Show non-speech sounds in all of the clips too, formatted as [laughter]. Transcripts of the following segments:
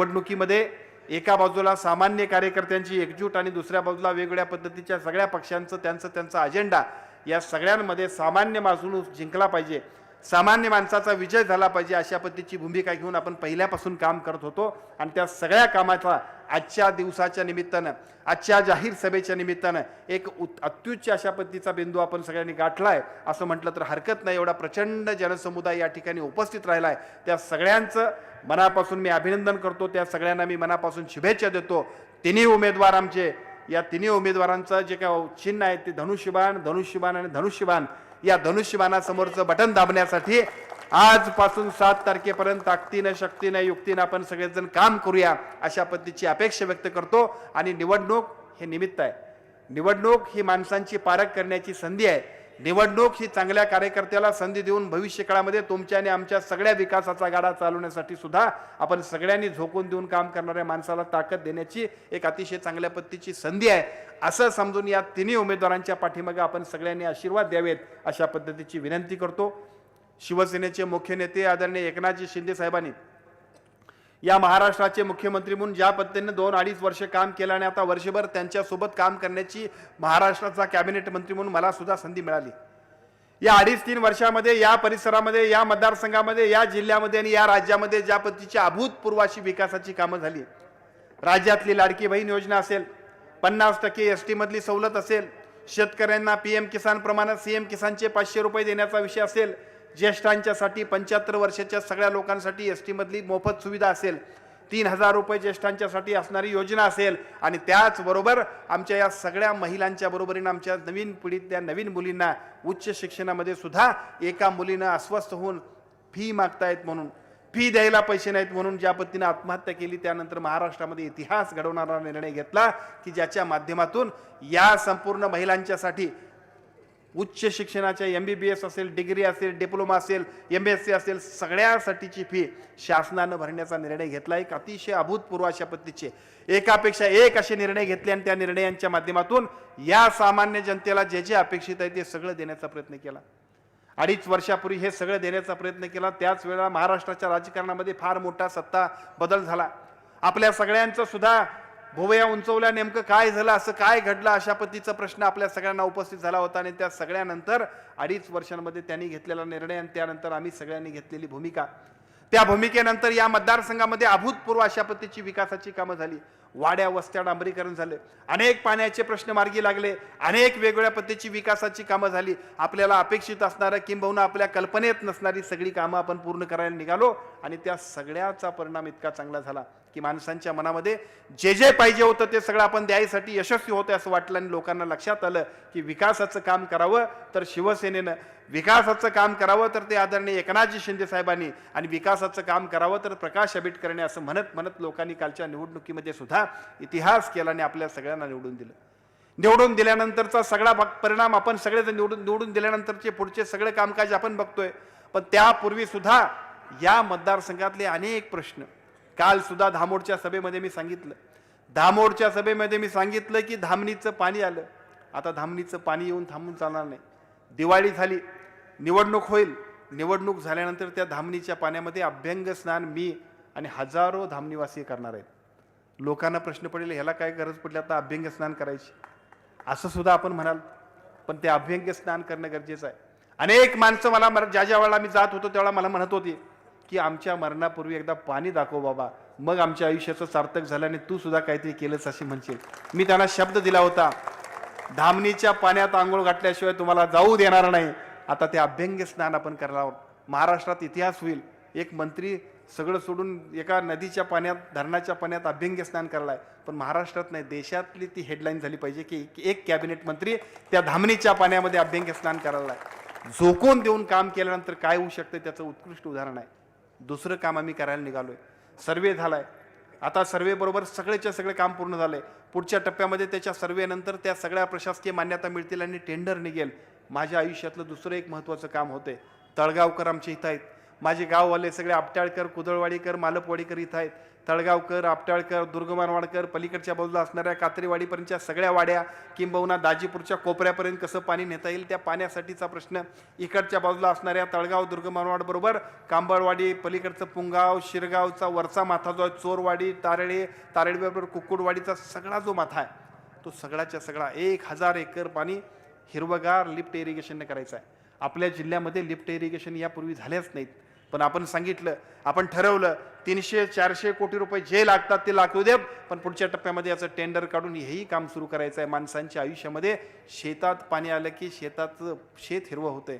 निवडणुकीमध्ये एका बाजूला सामान्य कार्यकर्त्यांची एकजूट आणि दुसऱ्या बाजूला वेगवेगळ्या पद्धतीच्या सगळ्या पक्षांचं त्यांचं त्यांचा अजेंडा या सगळ्यांमध्ये सामान्य माणूस जिंकला पाहिजे. सामान्य माणसाचा विजय झाला पाहिजे अशा पद्धतीची भूमिका घेऊन आपण पहिल्यापासून काम करत होतो आणि त्या सगळ्या कामाचा आजच्या दिवसाच्या निमित्तानं आजच्या जाहीर सभेच्या निमित्तानं एक उत अत्युच्च अशा पद्धतीचा बिंदू आपण सगळ्यांनी गाठला आहे असं म्हटलं तर हरकत नाही. एवढा प्रचंड जनसमुदाय या ठिकाणी उपस्थित राहिला आहे त्या सगळ्यांचं मनापासून मी अभिनंदन करतो. त्या सगळ्यांना मी मनापासून शुभेच्छा देतो. तिन्ही उमेदवार आमचे या तिन्ही उमेदवारांचं जे काय चिन्ह आहे ते धनुष्यबाण धनुष्यबाण आणि धनुष्यबाण. या धनुष्यबाणासमोरचं बटन दाबण्यासाठी आजपासून सात तारखेपर्यंत ताकदीनं शक्तीनं युक्तीनं आपण सगळेजण काम करूया अशा पद्धतीची अपेक्षा व्यक्त करतो. आणि निवडणूक हे निमित्त आहे. निवडणूक ही माणसांची पारख करण्याची संधी आहे. निवडणूक ही चांगल्या कार्यकर्त्याला संधी देऊन भविष्य काळामध्ये तुमच्या आणि आमच्या सगळ्या विकासाचा गाडा चालवण्यासाठी सुद्धा आपण सगळ्यांनी झोकून देऊन काम करणाऱ्या माणसाला ताकद देण्याची एक अतिशय चांगल्या पद्धतीची संधी आहे. असं समजून या तिन्ही उमेदवारांच्या पाठीमागे आपण सगळ्यांनी आशीर्वाद द्यावेत अशा पद्धतीची विनंती करतो. शिवसेनेचे मुख्य नेते आदरणीय एकनाथजी शिंदे साहेबांनी या महाराष्ट्राचे मुख्यमंत्री म्हणून ज्या पद्धतीने दोन अडीच वर्ष काम केलं आणि आता वर्षभर त्यांच्यासोबत काम करण्याची महाराष्ट्राचा कॅबिनेट मंत्री म्हणून मला सुद्धा संधी मिळाली. या अडीच तीन वर्षामध्ये या परिसरामध्ये या मतदारसंघामध्ये या जिल्ह्यामध्ये आणि या राज्यामध्ये ज्या पद्धतीची अभूतपूर्व अशी विकासाची कामं झाली. राज्यातली लाडकी बहीण योजना असेल पन्नास टक्के एस टीमधली सवलत असेल शेतकऱ्यांना पी एम किसान प्रमाणात सी एम किसानचे पाचशे रुपये देण्याचा विषय असेल ज्येष्ठांच्यासाठी पंच्याहत्तर वर्षाच्या सगळ्या लोकांसाठी एस टीमधली मोफत सुविधा असेल तीन हजार रुपये ज्येष्ठांच्यासाठी असणारी योजना असेल आणि त्याचबरोबर आमच्या या सगळ्या महिलांच्या बरोबरीनं आमच्या नवीन पिढीतल्या नवीन मुलींना उच्च शिक्षणामध्ये सुद्धा एका मुलीनं अस्वस्थ होऊन फी मागतायत म्हणून फी द्यायला पैसे नाहीत म्हणून ज्या पद्धतीनं आत्महत्या केली त्यानंतर महाराष्ट्रामध्ये इतिहास घडवणारा निर्णय घेतला की ज्याच्या माध्यमातून या संपूर्ण महिलांच्यासाठी उच्च शिक्षणाच्या एम बी बी एस असेल डिग्री असेल डिप्लोमा असेल एम एस सी असेल सगळ्यासाठीची फी शासनानं भरण्याचा निर्णय घेतला एक अतिशय अभूतपूर्व अशा पद्धतीचे. एकापेक्षा एक असे निर्णय घेतले आणि त्या निर्णयांच्या माध्यमातून या सामान्य जनतेला जे जे अपेक्षित आहे ते सगळं देण्याचा प्रयत्न केला. अडीच वर्षापूर्वी हे सगळं देण्याचा प्रयत्न केला. त्याच वेळेला महाराष्ट्राच्या राजकारणामध्ये फार मोठा सत्ता बदल झाला. आपल्या सगळ्यांचं सुद्धा भुवया उंचवल्या नेमकं काय झालं असं काय घडलं अशा पद्धतीचा प्रश्न आपल्या सगळ्यांना उपस्थित झाला होता आणि त्या सगळ्यानंतर अडीच वर्षांमध्ये त्यांनी घेतलेला निर्णय आणि त्यानंतर आम्ही सगळ्यांनी घेतलेली भूमिका. त्या भूमिकेनंतर या मतदारसंघामध्ये अभूतपूर्व अशा पद्धतीची विकासाची कामं झाली. वाड्या वस्त्या डांबरीकरण झाले. अनेक पाण्याचे प्रश्न मार्गी लागले. अनेक वेगवेगळ्या पद्धतीची विकासाची कामं झाली. आपल्याला अपेक्षित असणारं किंबहुना आपल्या कल्पनेत नसणारी सगळी कामं आपण पूर्ण करायला निघालो आणि त्या सगळ्याचा परिणाम इतका चांगला झाला. की माणसांच्या मनामध्ये जे जे पाहिजे होतं ते सगळं आपण द्यायसाठी यशस्वी होतं असं वाटलं आणि लोकांना लक्षात आलं की विकासाचं काम करावं तर शिवसेनेनं. विकासाचं काम करावं तर ते आदरणीय एकनाथजी शिंदे साहेबांनी आणि विकासाचं काम करावं तर प्रकाश आंबेडकरने असं म्हणत म्हणत लोकांनी कालच्या निवडणुकीमध्ये सुद्धा इतिहास केला आणि आपल्या सगळ्यांना निवडून दिलं. निवडून दिल्यानंतरचा सगळा परिणाम आपण सगळेजण निवडून निवडून दिल्यानंतरचे पुढचे सगळे कामकाज आपण बघतोय. पण त्यापूर्वीसुद्धा या मतदारसंघातले अनेक प्रश्न काल सुद्धा धामोडच्या सभेमध्ये मी सांगितलं. धामोडच्या सभेमध्ये मी सांगितलं की धामणीचं पाणी आलं. आता धामणीचं पाणी येऊन थांबून चालणार नाही. दिवाळी झाली निवडणूक होईल. निवडणूक झाल्यानंतर त्या धामणीच्या पाण्यामध्ये अभ्यंग स्नान मी आणि हजारो धामणीवासी करणार आहेत. लोकांना प्रश्न पडेल ह्याला काय गरज पडली? आता अभ्यंग स्नान करायची. असं सुद्धा आपण म्हणाल पण ते अभ्यंग स्नान करणं गरजेचं आहे. अनेक माणसं मला ज्या ज्या वेळेला मी जात होतो त्यावेळेला मला म्हणत होती की आमच्या मरणापूर्वी एकदा पाणी दाखव बाबा. मग आमच्या आयुष्याचं सार्थक झालं आणि तू सुद्धा काहीतरी केलंच अशी म्हणशील. मी त्यांना शब्द दिला होता. धामणीच्या पाण्यात आंघोळ घातल्याशिवाय तुम्हाला जाऊ देणार नाही. आता ते अभ्यंग स्नान आपण करणार आहोत. महाराष्ट्रात इतिहास होईल. एक मंत्री सगळं सोडून एका नदीच्या पाण्यात धरणाच्या पाण्यात अभ्यंग स्नान करलाय पण महाराष्ट्रात नाही देशातली ती हेडलाईन झाली पाहिजे की एक- एक कॅबिनेट मंत्री त्या धामणीच्या पाण्यामध्ये अभ्यंग स्नान करायला झोकून देऊन काम केल्यानंतर काय होऊ शकतं त्याचं उत्कृष्ट उदाहरण आहे. दुसरं काम आम्ही करायला निघालोय. सर्वे झालाय. आता सर्वेबरोबर सगळेच्या सगळे काम पूर्ण झाले. पुढच्या टप्प्यामध्ये त्याच्या सर्वेनंतर त्या सगळ्या प्रशासकीय मान्यता मिळतील आणि टेंडर निघेल. माझ्या आयुष्यातलं दुसरं एक महत्त्वाचं काम होते तळगावकर आमच्या इथं आहेत. माझे गाववाले सगळे आपटाळकर कुदळवाडीकर मालपवाडीकर इथं आहेत. तळगावकर आपटाळकर दुर्गमानवाडकर पलीकडच्या बाजूला असणाऱ्या कात्रीवाडीपर्यंतच्या सगळ्या वाड्या किंबहुना दाजीपूरच्या कोपऱ्यापर्यंत कसं पाणी नेता येईल त्या पाण्यासाठीचा प्रश्न इकडच्या बाजूला असणाऱ्या तळगाव दुर्गमानवाडबरोबर कांबळवाडी पलीकडचं पुंगाव शिरगावचा वरचा माथा जो आहे चोरवाडी तारळे तारळीबरोबर कुक्कुडवाडीचा सगळा जो माथा आहे तो सगळ्याच्या सगळा एक हजार एकर पाणी हिरवगार लिफ्ट इरिगेशनने करायचं आहे. आपल्या जिल्ह्यामध्ये लिफ्ट इरिगेशन यापूर्वी झाल्याच नाहीत. पण आपण सांगितलं आपण ठरवलं तीनशे चारशे कोटी रुपये जे लागतात ते लागू दे पण पुढच्या टप्प्यामध्ये याचं टेंडर काढून हेही काम सुरू करायचं आहे माणसांच्या आयुष्यामध्ये. शेतात पाणी आलं की शेतातचं शेत हिरवं होतं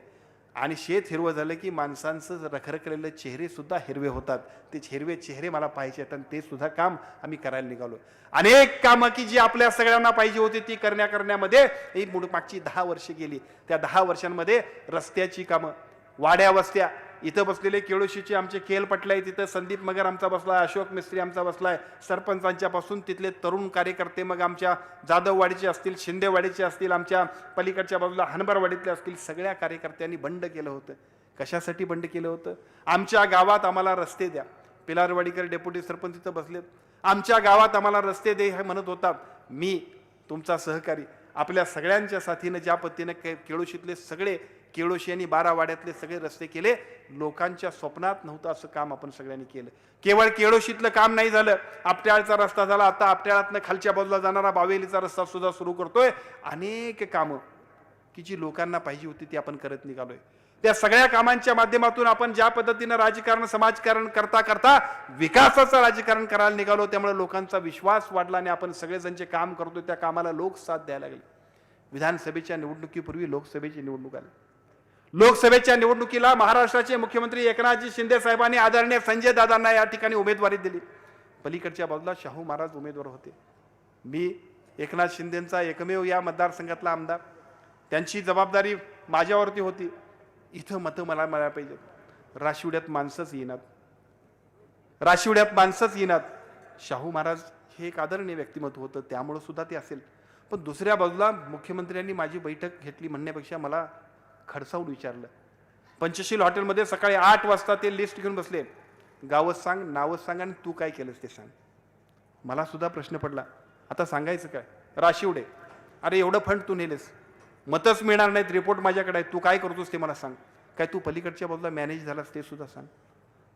आणि शेत हिरवं झालं की माणसांचं रखरखलेले चेहरेसुद्धा हिरवे होतात. ते हिरवे चेहरे मला पाहिजे आहेत आणि ते सुद्धा काम आम्ही करायला निघालो. अनेक कामं की जी आपल्या सगळ्यांना पाहिजे होती ती करण्या करण्यामध्ये ही मुड मागची दहा वर्षे गेली. त्या दहा वर्षांमध्ये रस्त्याची कामं वाड्या वस्त्या इथं बसलेले केळोशीचे आमचे केल पटले आहे तिथं संदीप मगर आमचा बसला आहे अशोक मिस्त्री आमचा बसला आहे सरपंचांच्यापासून तिथले तरुण कार्यकर्ते मग आमच्या जाधववाडीचे असतील शिंदेवाडीचे असतील आमच्या पलीकडच्या बाजूला हनबरवाडीतले असतील सगळ्या कार्यकर्त्यांनी बंड केलं होतं. कशासाठी बंड केलं होतं? आमच्या गावात आम्हाला रस्ते द्या. पिलारवाडीकर डेप्युटी सरपंच इथं बसलेत. आमच्या गावात आम्हाला रस्ते दे हे म्हणत होतात मी तुमचा सहकारी आपल्या सगळ्यांच्या साथीनं ज्या पद्धतीनं के केळोशीतले सगळे केळोशी आणि बारा वाड्यातले सगळे रस्ते केले. लोकांच्या स्वप्नात नव्हतं असं काम आपण सगळ्यांनी केलं. केवळ केळोशीतलं काम नाही झालं. आपट्याळचा रस्ता झाला. आता आपट्याळातनं खालच्या बाजूला जाणारा बावेलीचा रस्ता सुद्धा सुरू करतोय. अनेक कामं की जी लोकांना पाहिजे होती ती आपण करत निघालोय. त्या सगळ्या कामांच्या माध्यमातून आपण ज्या पद्धतीनं राजकारण समाजकारण करता करता विकासाचं राजकारण करायला निघालो. त्यामुळे लोकांचा विश्वास वाढला आणि आपण सगळेजण जे काम करतो त्या कामाला लोक साथ द्यायला लागले. विधानसभेच्या निवडणुकीपूर्वी लोकसभेची निवडणूक आली. लोकसभेच्या निवडणुकीला महाराष्ट्राचे मुख्यमंत्री एकनाथजी शिंदे साहेबांनी आदरणीय संजय दादांना या ठिकाणी उमेदवारी दिली. पलीकडच्या बाजूला शाहू महाराज उमेदवार होते. मी एकनाथ शिंदेंचा एकमेव या मतदारसंघातला आमदार. त्यांची जबाबदारी माझ्यावरती होती. इथं मतं मला मिळायला पाहिजेत. राशिवड्यात माणसंच येणार. राशिवड्यात माणसंच येणार. शाहू महाराज हे एक आदरणीय व्यक्तिमत्व होतं. त्यामुळं सुद्धा ते असेल. पण दुसऱ्या बाजूला मुख्यमंत्र्यांनी माझी बैठक घेतली म्हणण्यापेक्षा मला खडसावून विचारलं. पंचशील हॉटेलमध्ये सकाळी आठ वाजता ते लिस्ट घेऊन बसले. गावं सांग नावं सांग आणि तू काय केलंस ते सांग. मला सुद्धा प्रश्न पडला. आता सांगायचं काय? राशिवडे अरे एवढं फंड तू नेलेस. मतच मिळणार नाहीत रिपोर्ट माझ्याकडे आहे तू काय करतोस ते मला सांग. काय तू पलीकडच्या बाजूला मॅनेज झालास ते सुद्धा सांग.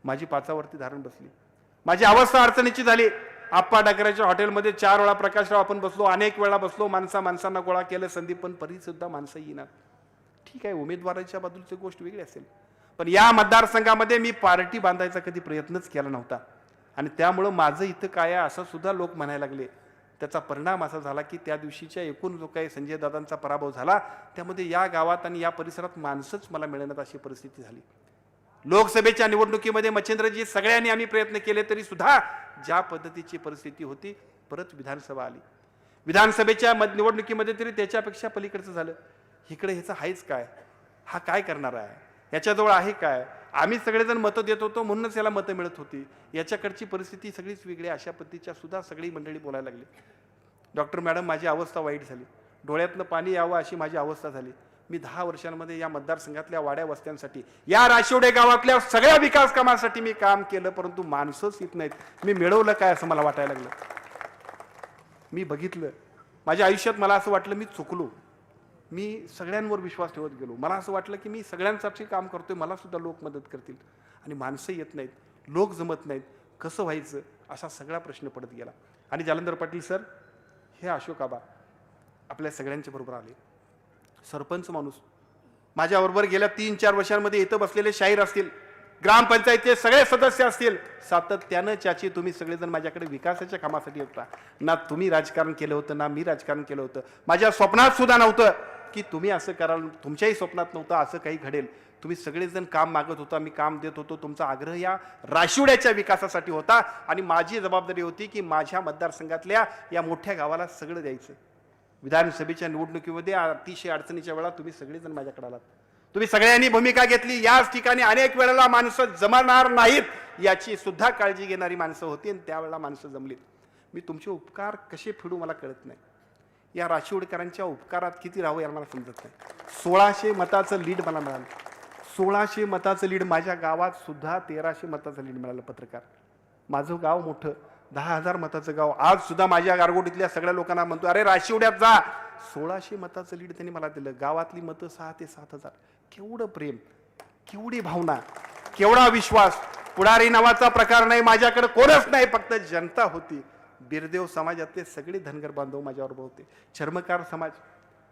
माझी पाचावरती धारण बसली. माझी अवस्था अडचणीची झाली. आप्पा डाकऱ्याच्या हॉटेलमध्ये चार वेळा प्रकाशराव आपण बसलो अनेक वेळा बसलो माणसा माणसांना गोळा केलं संदीप पण परी सुद्धा माणसं येणार ठीक आहे उमेदवाराच्या बाजूची गोष्ट वेगळी असेल. पण या मतदारसंघामध्ये मी पार्टी बांधायचा कधी प्रयत्नच केला नव्हता. आणि त्यामुळं माझं इथं काय आहे असं सुद्धा लोक म्हणायला लागले. त्याचा परिणाम असा झाला की त्या दिवशीच्या एकूण जो काही संजय दादांचा पराभव झाला त्यामध्ये या गावात आणि या परिसरात माणसंच मला मिळण्यात अशी परिस्थिती झाली. लोकसभेच्या निवडणुकीमध्ये मच्छिंद्रजी सगळ्यांनी आम्ही प्रयत्न केले तरी सुद्धा ज्या पद्धतीची परिस्थिती होती परत विधानसभा आली. विधानसभेच्या मत निवडणुकीमध्ये तरी त्याच्यापेक्षा पलीकडचं झालं. इकडे ह्याचं आहेच काय? हा काय करणार आहे? याच्याजवळ आहे काय? आम्ही सगळेजण मतं देत होतो म्हणूनच याला मतं मिळत होती. याच्याकडची परिस्थिती सगळीच वेगळी अशा पद्धतीच्या सुद्धा सगळी मंडळी बोलायला लागली. डॉक्टर मॅडम माझी अवस्था वाईट झाली. डोळ्यातलं पाणी यावं अशी माझी अवस्था झाली. मी दहा वर्षांमध्ये या मतदारसंघातल्या वाड्या वस्त्यांसाठी या राशिवडे गावातल्या सगळ्या विकास कामासाठी मी काम केलं परंतु माणसंच येत नाहीत. मी मिळवलं काय असं मला वाटायला लागलं? मी बघितलं. माझ्या आयुष्यात मला असं वाटलं मी चुकलो. मी सगळ्यांवर विश्वास ठेवत गेलो. मला असं वाटलं की मी सगळ्यांसाठी काम करतोय मलासुद्धा लोक मदत करतील. आणि माणसं येत नाहीत लोक जमत नाहीत कसं व्हायचं असा सगळा प्रश्न पडत गेला. आणि जालंधर पाटील सर हे अशोक आबा आपल्या सगळ्यांच्या बरोबर आले. सरपंच माणूस. माझ्याबरोबर गेल्या तीन चार वर्षांमध्ये इथं बसलेले शाहीर असतील ग्रामपंचायतीचे सगळे सदस्य असतील. सातत्यानं चाची तुम्ही सगळेजण माझ्याकडे विकासाच्या कामासाठी होता. ना तुम्ही राजकारण केलं होतं ना मी राजकारण केलं होतं. माझ्या स्वप्नात सुद्धा नव्हतं. की तुम्ही असं कराल तुमच्याही स्वप्नात नव्हतं असं काही घडेल. तुम्ही सगळेजण काम मागत होता मी काम देत होतो तुमचा आग्रह या राशिवड्याच्या विकासासाठी होता. आणि माझी जबाबदारी होती की माझ्या मतदारसंघातल्या या मोठ्या गावाला सगळं द्यायचं. विधानसभेच्या निवडणुकीमध्ये अतिशय अडचणीच्या वेळा तुम्ही सगळेजण माझ्याकडे आलात. तुम्ही सगळ्यांनी भूमिका घेतली. याच ठिकाणी अनेक वेळेला माणसं जमणार नाहीत याची सुद्धा काळजी घेणारी माणसं होती आणि त्यावेळेला माणसं जमलीत. मी तुमचे उपकार कसे फेडू मला कळत नाही. या राशिवडकरांच्या उपकारात किती राहू याला मला समजत नाही. सोळाशे मताचं लीड मला मिळालं. सोळाशे मताचं लीड माझ्या गावात सुद्धा तेराशे मताचं लीड मिळालं पत्रकार. माझं गाव मोठं. दहा हजार मताचं गाव. आज सुद्धा माझ्या गारगोटीतल्या सगळ्या लोकांना म्हणतो अरे राशिवड्यात जा. सोळाशे मताचं लीड त्यांनी मला दिलं. गावातली मतं सहा ते सात हजार. केवढं प्रेम. केवढी भावना. केवढा विश्वास. पुढारी नावाचा प्रकार नाही. माझ्याकडे कोणच नाही. फक्त जनता होती. बिरदेव समाजातले सगळे धनगर बांधव माझ्याबरोबर होते. चर्मकार समाज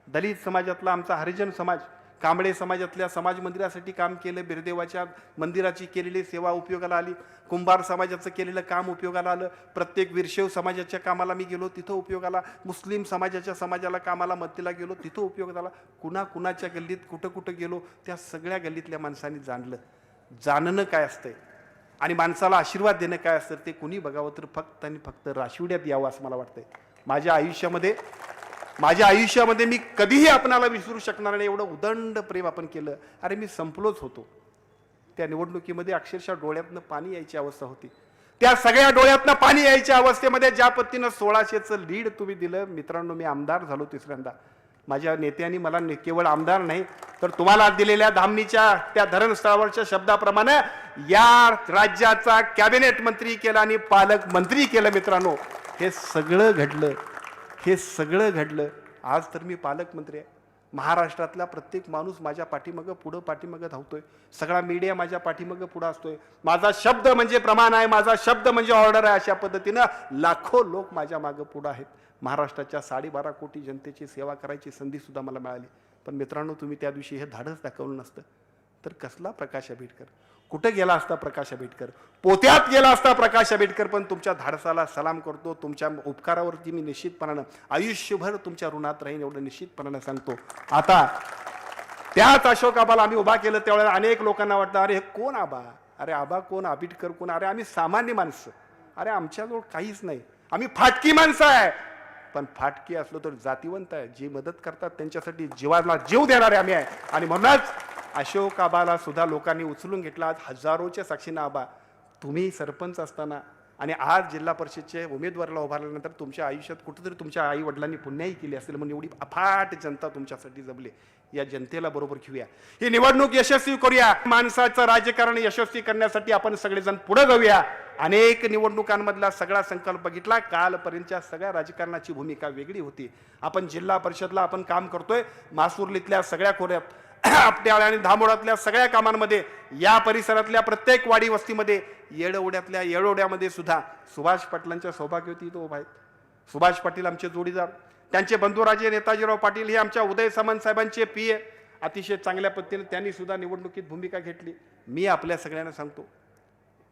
दलित समाजातला आमचा हरिजन समाज कांबळे समाजातल्या समाज मंदिरासाठी काम केलं बिरदेवाच्या मंदिराची केलेली सेवा उपयोगाला आली कुंभार समाजाचं केलेलं काम उपयोगाला आलं प्रत्येक वीरशैव समाजाच्या कामाला मी गेलो तिथं उपयोगाला मुस्लिम समाजाच्या समाजाला कामाला मदतीला गेलो तिथं उपयोग झाला कुणा कुणाच्या गल्लीत कुठं कुठं गेलो त्या सगळ्या गल्लीतल्या माणसांनी जाणलं. जाणणं काय असतंय? आणि माणसाला आशीर्वाद देणं काय असतं ते कुणी बघावं तर फक्त आणि फक्त राशिवड्यात यावं असं मला वाटतंय. माझ्या आयुष्यामध्ये माझ्या आयुष्यामध्ये मी कधीही आपणाला विसरू शकणार नाही. एवढं उदंड प्रेम आपण केलं. अरे मी संपलोच होतो. त्या निवडणुकीमध्ये अक्षरशः डोळ्यातनं पाणी यायची अवस्था होती. त्या सगळ्या डोळ्यातनं पाणी यायच्या अवस्थेमध्ये ज्या पद्धतीनं सोळाशेचं लीड तुम्ही दिलं मित्रांनो मी आमदार झालो तिसऱ्यांदा. माझ्या नेत्यांनी मला ने- केवळ आमदार नाही तर तुम्हाला दिलेल्या धामणीच्या त्या धरणस्थळावरच्या शब्दाप्रमाणे या राज्याचा कॅबिनेट मंत्री केला आणि पालक मंत्री केलं मित्रांनो. हे सगळं घडलं हे सगळं घडलं. आज तर मी पालकमंत्री आहे. महाराष्ट्रातला प्रत्येक माणूस माझ्या पाठीमागं पुढं पाठीमागं धावतोय. सगळा मीडिया माझ्या पाठीमागं पुढं असतोय. माझा शब्द म्हणजे प्रमाण आहे माझा शब्द म्हणजे ऑर्डर आहे अशा पद्धतीनं लाखो लोक माझ्या मागं पुढं आहेत. महाराष्ट्राच्या साडेबारा कोटी जनतेची सेवा करायची संधीसुद्धा मला मिळाली. पण मित्रांनो तुम्ही त्या दिवशी हे धाडस दाखवलं नसतं. तर कसला प्रकाश आंबेडकर? कुठं गेला असता प्रकाश आंबेडकर? पोत्यात गेला असता प्रकाश आंबेडकर पण तुमच्या धाडसाला सलाम करतो. तुमच्या उपकारावरती मी निश्चितपणानं आयुष्यभर तुमच्या ऋणात राहीन एवढं निश्चितपणानं सांगतो. आता त्याच अशोक आबाला आम्ही उभा केलं त्यावेळेला अनेक लोकांना वाटतं अरे हे कोण आबा? अरे आबा कोण? आंबेडकर कोण? अरे आम्ही सामान्य माणसं. अरे आमच्याजवळ काहीच नाही. आम्ही फाटकी माणसं आहे. पण फाटकी असलो तर जातीवंत आहे. जी मदत करतात त्यांच्यासाठी जीवाला जीव देणारे आम्ही आहे. आणि म्हणूनच अशोक आबाला सुद्धा लोकांनी उचलून घेतला. आज हजारोच्या साक्षीनं आबा तुम्ही सरपंच असताना आणि आज जिल्हा परिषदचे उमेदवाराला उभारल्यानंतर तुमच्या आयुष्यात कुठंतरी तुमच्या आई वडिलांनी पुण्याही केली असेल म्हणून एवढी अफाट जनता तुमच्यासाठी जमली. या जनतेला बरोबर घेऊया. ही निवडणूक यशस्वी करूया. माणसाचं राजकारण यशस्वी करण्यासाठी आपण सगळेजण पुढे जाऊया. अनेक निवडणुकांमधला सगळा संकल्प बघितला. कालपर्यंतच्या सगळ्या राजकारणाची भूमिका वेगळी होती. आपण जिल्हा परिषदला आपण काम करतोय. मासुर्लीतल्या सगळ्या खोऱ्यात [clears throat] आपट्याळ्या आणि धामोडातल्या सगळ्या कामांमध्ये या परिसरातल्या प्रत्येक वाडी वस्तीमध्ये येडवड्यातल्या येडवड्यामध्ये सुद्धा सुभाष पाटलांच्या सौभाग्यवती तो उभा आहेत. सुभाष पाटील आमचे जोडीदार. त्यांचे बंधुराजे नेताजीराव पाटील हे आमच्या उदय सामंत साहेबांचे पी ए. अतिशय चांगल्या पद्धतीने त्यांनी सुद्धा निवडणुकीत भूमिका घेतली. मी आपल्या सगळ्यांना सांगतो.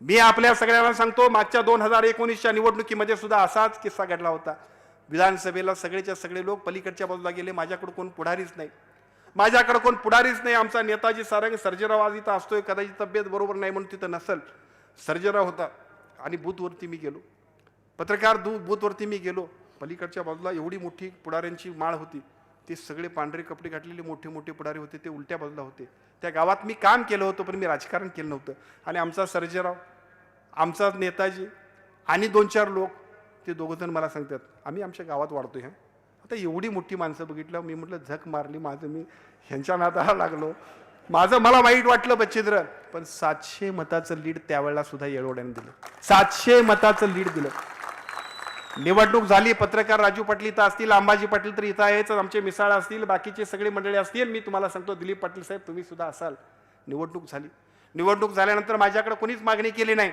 मी आपल्या सगळ्यांना सांगतो मागच्या दोन हजार एकोणीसच्या निवडणुकीमध्ये सुद्धा असाच किस्सा घडला होता. विधानसभेला सगळेच्या सगळे लोक पलीकडच्या बाजूला गेले माझ्याकडं कोण पुढारीच नाही. माझ्याकडे कोण पुढारीच नाही आमचा नेताजी सारंग सर्जेराव आज इथं असतोय कदाचित तब्येत बरोबर नाही म्हणून तिथं नसल. सर्जेराव होता आणि बूथवरती मी गेलो. पत्रकार दू बूथवरती मी गेलो. पलीकडच्या बाजूला एवढी मोठी पुढाऱ्यांची माळ होती. ते सगळे पांढरे कपडे घातलेले मोठे मोठे पुढारी होते ते उलट्या बाजूला होते. त्या गावात मी काम केलं होतं पण मी राजकारण केलं नव्हतं. आणि आमचा सर्जेराव आमचा नेताजी आणि दोन चार लोक ते दोघंजण मला सांगतात आम्ही आमच्या गावात वाढतो ह्या आता एवढी मोठी माणसं बघितलं मी म्हटलं झक मारली माझं मी ह्यांच्या नादाला लागलो. माझं मला वाईट वाटलं बच्चिद्र पण सातशे मताचं लीड त्यावेळेला सुद्धा येळवड्याने दिलं. सातशे मताचं लीड दिलं. निवडणूक झाली पत्रकार राजू पाटील इथं असतील अंबाजी पाटील तर इथं आहेच आमचे मिसाळ असतील बाकीचे सगळे मंडळी असतील. मी तुम्हाला सांगतो दिलीप पाटील साहेब तुम्ही सुद्धा असाल. निवडणूक झाली. निवडणूक झाल्यानंतर माझ्याकडे कोणीच मागणी केली नाही.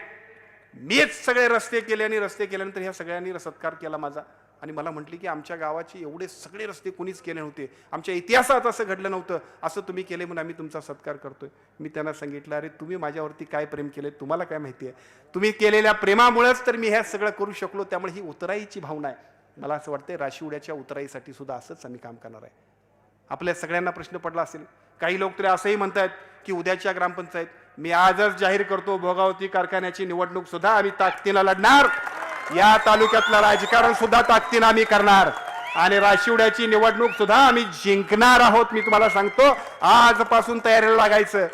मीच सगळे रस्ते केले आणि रस्ते केल्यानंतर ह्या सगळ्यांनी सत्कार केला माझा. आणि मला म्हटली की आमच्या गावाचे एवढे सगळे रस्ते कोणीच केले नव्हते. आमच्या इतिहासात असं घडलं नव्हतं. असं तुम्ही केले म्हणून आम्ही तुमचा सत्कार करतोय. मी त्यांना सांगितलं अरे तुम्ही माझ्यावरती काय प्रेम केले तुम्हाला काय माहिती आहे? तुम्ही केलेल्या प्रेमामुळेच तर मी हे सगळं करू शकलो. त्यामुळे ही उतराईची भावना आहे. मला असं वाटतंय राशिवड्याच्या उतराईसाठी सुद्धा असंच आम्ही काम करणार आहे. आपल्या सगळ्यांना प्रश्न पडला असेल. काही लोक तरी असंही म्हणतायत की उद्याच्या ग्रामपंचायत मी आजच जाहीर करतो भोगावती कारखान्याची निवडणूक सुद्धा आम्ही ताकदीला लढणार. या तालुक्यातलं राजकारण सुद्धा ताकदीनं आम्ही करणार. आणि राशिवड्याची निवडणूक सुद्धा आम्ही जिंकणार आहोत मी तुम्हाला सांगतो. आजपासून तयारीला लागायचं.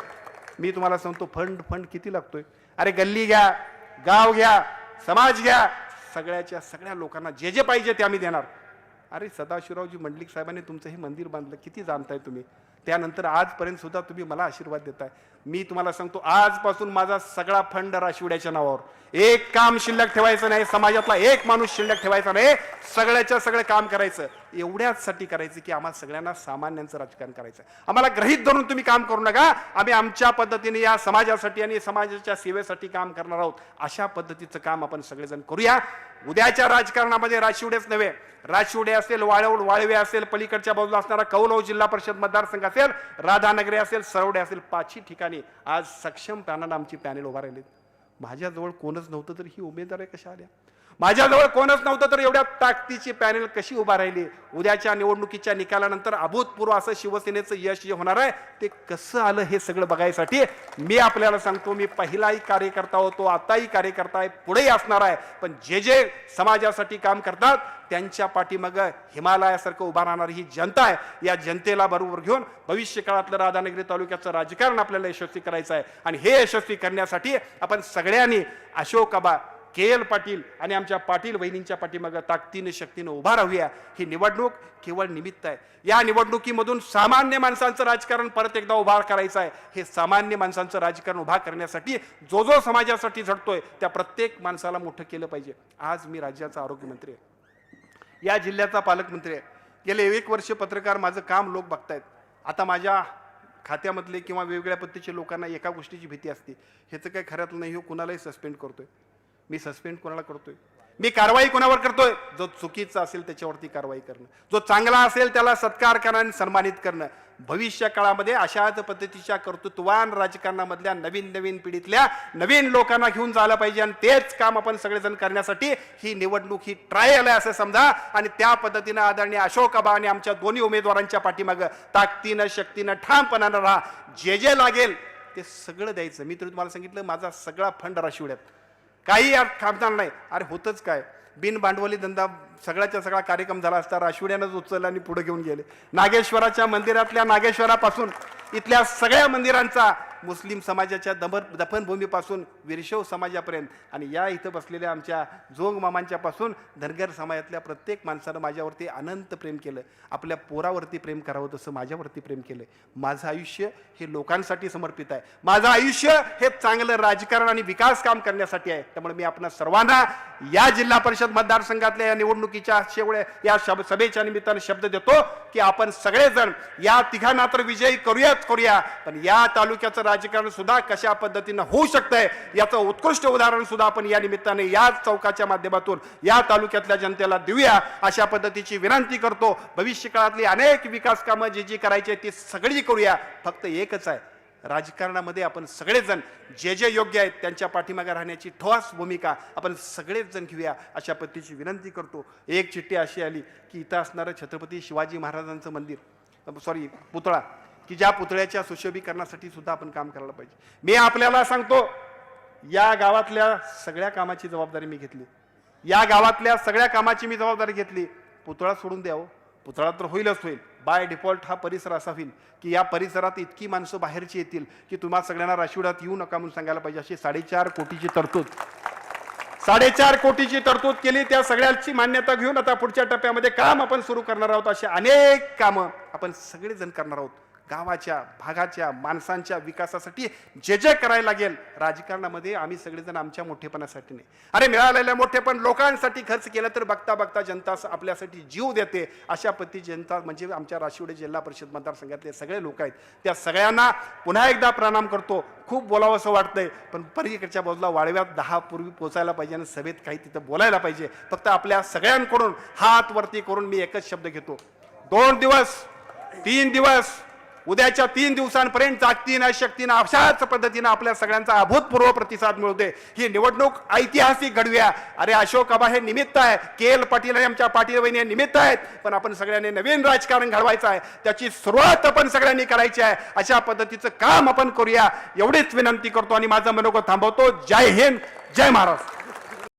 मी तुम्हाला सांगतो फंड फंड किती लागतोय? अरे गल्ली घ्या गाव घ्या समाज घ्या. सगळ्याच्या सगळ्या लोकांना जे जे पाहिजे ते आम्ही देणार. अरे सदाशिवरावजी मंडलिक साहेबांनी तुमचं हे मंदिर बांधलं किती जाणताय तुम्ही? त्यानंतर आजपर्यंत सुद्धा तुम्ही मला आशीर्वाद देताय. मी तुम्हाला सांगतो आजपासून माझा सगळा फंड राशिवड्याच्या नावावर. एक काम शिल्लक ठेवायचं नाही समाजातला एक माणूस शिल्लक ठेवायचा नाही सगळ्याच्या सगळं काम करायचं. एवढ्याचसाठी करायचं की आम्हाला सगळ्यांना सामान्यांचं राजकारण करायचं आम्हाला ग्रहित धरून तुम्ही काम करू नका आम्ही आमच्या पद्धतीने या समाजासाठी आणि समाजाच्या सेवेसाठी काम करणार आहोत. अशा पद्धतीचं काम आपण सगळेजण करूया. उद्याच्या राजकारणामध्ये राशिवडेच नव्हे राशिवडे असेल वाळवड वाळवे असेल पलीकडच्या बाजूला असणारा कौलव जिल्हा परिषद मतदारसंघ असेल राधानगरी असेल सरवडे असेल पाचही ठिकाणी आज सक्षम पॅनल आमची पॅनेल उभा राहिली माझ्याजवळ कोणच नव्हतं तर ही उमेदवार कशा आल्या? माझ्याजवळ कोणच नव्हतं तर एवढ्या ताकदीची पॅनेल कशी उभा राहिली? उद्याच्या निवडणुकीच्या निकालानंतर अभूतपूर्व असं शिवसेनेचं यश जे होणार आहे ते कसं आलं हे सगळं बघायसाठी मी आपल्याला सांगतो मी पहिलाही कार्यकर्ता होतो आताही कार्यकर्ता आहे पुढेही असणार आहे. पण जे जे समाजासाठी काम करतात त्यांच्या पाठीमाग हिमालयासारखं उभा राहणारी ही जनता आहे. या जनतेला बरोबर घेऊन भविष्य काळातलं राधानगरी तालुक्याचं राजकारण आपल्याला यशस्वी करायचं आहे. आणि हे यशस्वी करण्यासाठी आपण सगळ्यांनी अशोक के एल पाटील आणि आमच्या पाटील वहिनींच्या पाठीमागं ताकदीने शक्तीनं उभा राहूया ही निवडणूक केवळ निमित्त आहे. या निवडणुकीमधून सामान्य माणसांचं राजकारण परत एकदा उभा करायचं आहे. हे सामान्य माणसांचं राजकारण उभा करण्यासाठी जो जो समाजासाठी झटतोय त्या प्रत्येक माणसाला मोठं केलं पाहिजे. आज मी राज्याचा आरोग्यमंत्री आहे. या जिल्ह्याचा पालकमंत्री आहे. गेले एक वर्ष पत्रकार माझं काम लोक बघतायत. आता माझ्या खात्यामधले किंवा वेगवेगळ्या पद्धतीचे लोकांना एका गोष्टीची भीती असते. ह्याचं काही खऱ्यातलं नाही हो कुणालाही सस्पेंड करतोय. मी सस्पेंड कोणाला करतोय? मी कारवाई कोणावर करतोय? जो चुकीचा असेल त्याच्यावरती कारवाई करणं. जो चांगला असेल त्याला सत्कार करणं आणि सन्मानित करणं. भविष्य काळामध्ये अशाच पद्धतीच्या कर्तृत्वान राजकारणामधल्या नवीन नवीन पिढीतल्या नवीन लोकांना घेऊन जायला पाहिजे आणि तेच काम आपण सगळेजण करण्यासाठी ही निवडणूक ही ट्रायल आहे असं समजा. आणि त्या पद्धतीनं आदरणीय अशोक आबा आणि आमच्या दोन्ही उमेदवारांच्या पाठीमागं ताकदीनं शक्तीनं ठामपणानं राहा. जे जे लागेल ते सगळं द्यायचं. मी तर तुम्हाला सांगितलं माझा सगळा फंड राशिवड्यात. काही थांबणार नाही. अरे होतच काय? बिन भांडवली धंदा सगळ्याच्या सगळा कार्यक्रम झाला असता राशिवड्यानंच उचलला आणि पुढे घेऊन गेले. नागेश्वराच्या मंदिरातल्या नागेश्वरापासून इथल्या सगळ्या मंदिरांचा मुस्लिम समाजाच्या दमर दफनभूमीपासून विरशव समाजापर्यंत आणि या इथं बसलेल्या आमच्या जोग मामांच्या पासून धनगर समाजातल्या प्रत्येक माणसानं माझ्यावरती अनंत प्रेम केलं. आपल्या पोरावरती प्रेम करावं तसं माझ्यावरती प्रेम केलं माझं आयुष्य हे लोकांसाठी समर्पित आहे. माझं आयुष्य हे चांगलं राजकारण आणि विकास काम करण्यासाठी आहे. त्यामुळे मी आपणा सर्वांना या जिल्हा परिषद मतदारसंघातल्या या निवडणुकीच्या शेवड्या या शब सभेच्या निमित्तानं शब्द देतो की आपण सगळेजण या तिघांना तर विजयी करूयाच करूया. पण या तालुक्याचं राजकारण सुद्धा कशा पद्धतीनं होऊ शकतंय याचं उत्कृष्ट उदाहरण सुद्धा आपण या निमित्ताने याच चौकाच्या माध्यमातून या तालुक्यातल्या जनतेला देऊया. अशा पद्धतीची विनंती करतो. भविष्य काळातली अनेक विकास कामं जी जी करायची आहेत ती सगळी करूया. फक्त एकच आहे. राजकारणामध्ये आपण सगळेजण जे जे योग्य आहेत त्यांच्या पाठीमागे राहण्याची ठोस भूमिका आपण सगळेच जण घेऊया. अशा पद्धतीची विनंती करतो. एक चिठ्ठी अशी आली की इथं असणारं छत्रपती शिवाजी महाराजांचं मंदिर सॉरी पुतळा की ज्या पुतळ्याच्या सुशोभीकरणासाठी सुद्धा आपण काम करायला पाहिजे. मी आपल्याला सांगतो या गावातल्या सगळ्या कामाची जबाबदारी मी घेतली. या गावातल्या सगळ्या कामाची मी जबाबदारी घेतली. पुतळा सोडून द्यावं हो. पुतळा तर होईलच होईल. बाय डिफॉल्ट हा परिसर असा होईल की या परिसरात इतकी माणसं बाहेरची येतील की तुम्हाला सगळ्यांना राशिवडात येऊ नका म्हणून सांगायला पाहिजे. अशी साडेचार कोटीची तरतूद. साडेचार कोटीची तरतूद केली. त्या सगळ्याची मान्यता घेऊन आता पुढच्या टप्प्यामध्ये काम आपण सुरू करणार आहोत. अशी अनेक कामं आपण सगळेजण करणार आहोत. गावाच्या भागाच्या माणसांच्या विकासासाठी जे जे करायला लागेल राजकारणामध्ये आम्ही सगळेजण आमच्या मोठेपणासाठी नाही. अरे मिळालेल्या मोठेपण लोकांसाठी खर्च केलं तर बघता बघता जनता आपल्यासाठी जीव देते अशा पद्धती जनता म्हणजे आमच्या राशिवडे जिल्हा परिषद मतदारसंघातले सगळे लोक आहेत. त्या सगळ्यांना पुन्हा एकदा प्रणाम करतो. खूप बोलावं असं वाटतंय पण परीकडच्या बाजूला वाळव्यात दहा पूर्वी पोचायला पाहिजे आणि सभेत काही तिथं बोलायला पाहिजे. फक्त आपल्या सगळ्यांकडून हात वरती करून मी एकच शब्द घेतो. दोन दिवस तीन दिवस उद्याच्या तीन दिवसांपर्यंत जागतीनं शक्तीनं अशाच पद्धतीनं आपल्या सगळ्यांचा अभूतपूर्व प्रतिसाद मिळवते. ही निवडणूक ऐतिहासिक घडव्या अरे अशोक आबा हे निमित्त आहे. के एल पाटील हे आमच्या पाटील वहिनी हे निमित्त आहेत. पण आपण सगळ्यांनी नवीन राजकारण घडवायचं आहे. त्याची सुरुवात आपण सगळ्यांनी करायची आहे. अशा पद्धतीचं काम आपण करूया. एवढीच विनंती करतो आणि माझं मनोगत थांबवतो. जय हिंद. जय महाराष्ट्र.